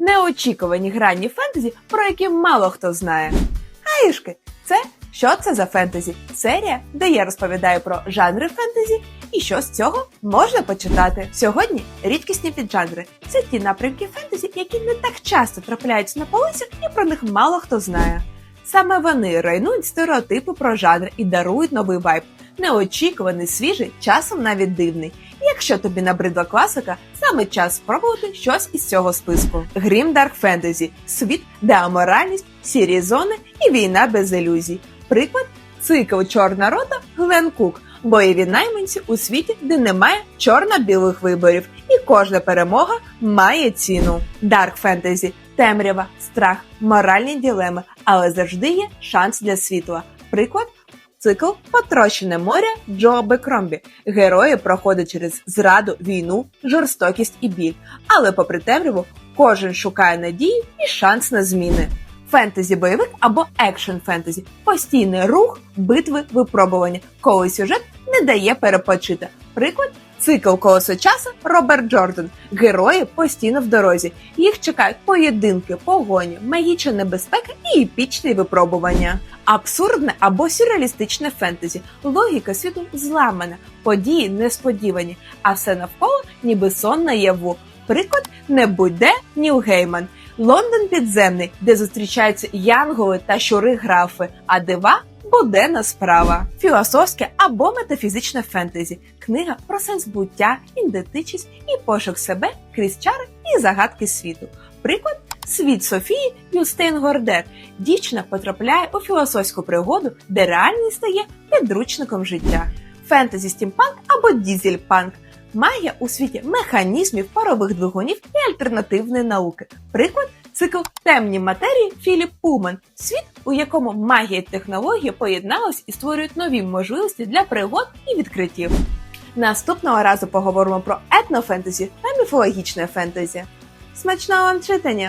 неочікувані грані фентезі, про які мало хто знає. Гаїшки, це що це за фентезі? Серія, де я розповідаю про жанри фентезі і що з цього можна почитати. Сьогодні рідкісні піджанри це ті напрямки фентезі, які не так часто трапляються на полицях і про них мало хто знає. Саме вони руйнують стереотипи про жанр і дарують новий вайб, неочікуваний, свіжий, часом навіть дивний. Якщо тобі набридла класика, саме час спробувати щось із цього списку. Грім Dark Fantasy – світ, де аморальність, сірі зони і війна без ілюзій. Приклад цикл Чорна рота Глен Кук. Бойові найманці у світі, де немає чорно-білих виборів, і кожна перемога має ціну. Dark Fantasy – темрява, страх, моральні ділеми, але завжди є шанс для світла. Приклад Цикл Потрощене море Джо Бекромбі. Герої проходять через зраду, війну, жорстокість і біль. Але попри темряву, кожен шукає надії і шанс на зміни. Фентезі бойовик або екшн фентезі постійний рух, битви, випробування, коли сюжет не дає перепочити. Приклад цикл колесо часу Роберт Джордан. Герої постійно в дорозі. Їх чекають поєдинки, погоні, магічна небезпека і епічні випробування. Абсурдне або сюрреалістичне фентезі. Логіка світу зламана, події несподівані, а все навколо ніби сон наяву. Приклад не будь-де Ніл Гейман. Лондон підземний, де зустрічаються янголи та щури графи, а дива буденна справа. Філософське або метафізичне фентезі. Книга про сенс буття, ідентичність і пошук себе крізь чари і загадки світу. Приклад Світ Софії Юстейн Гордер. Дівчина потрапляє у філософську пригоду, де реальність стає підручником життя. Фентезі стімпанк або дізельпанк. Магія у світі механізмів, парових двигунів і альтернативної науки. Приклад цикл темні матерії Філіп Пуман. Світ, у якому магія технології поєднались і створюють нові можливості для пригод і відкриттів. Наступного разу поговоримо про етнофентезі та міфологічне фентезі. Смачного вам читання!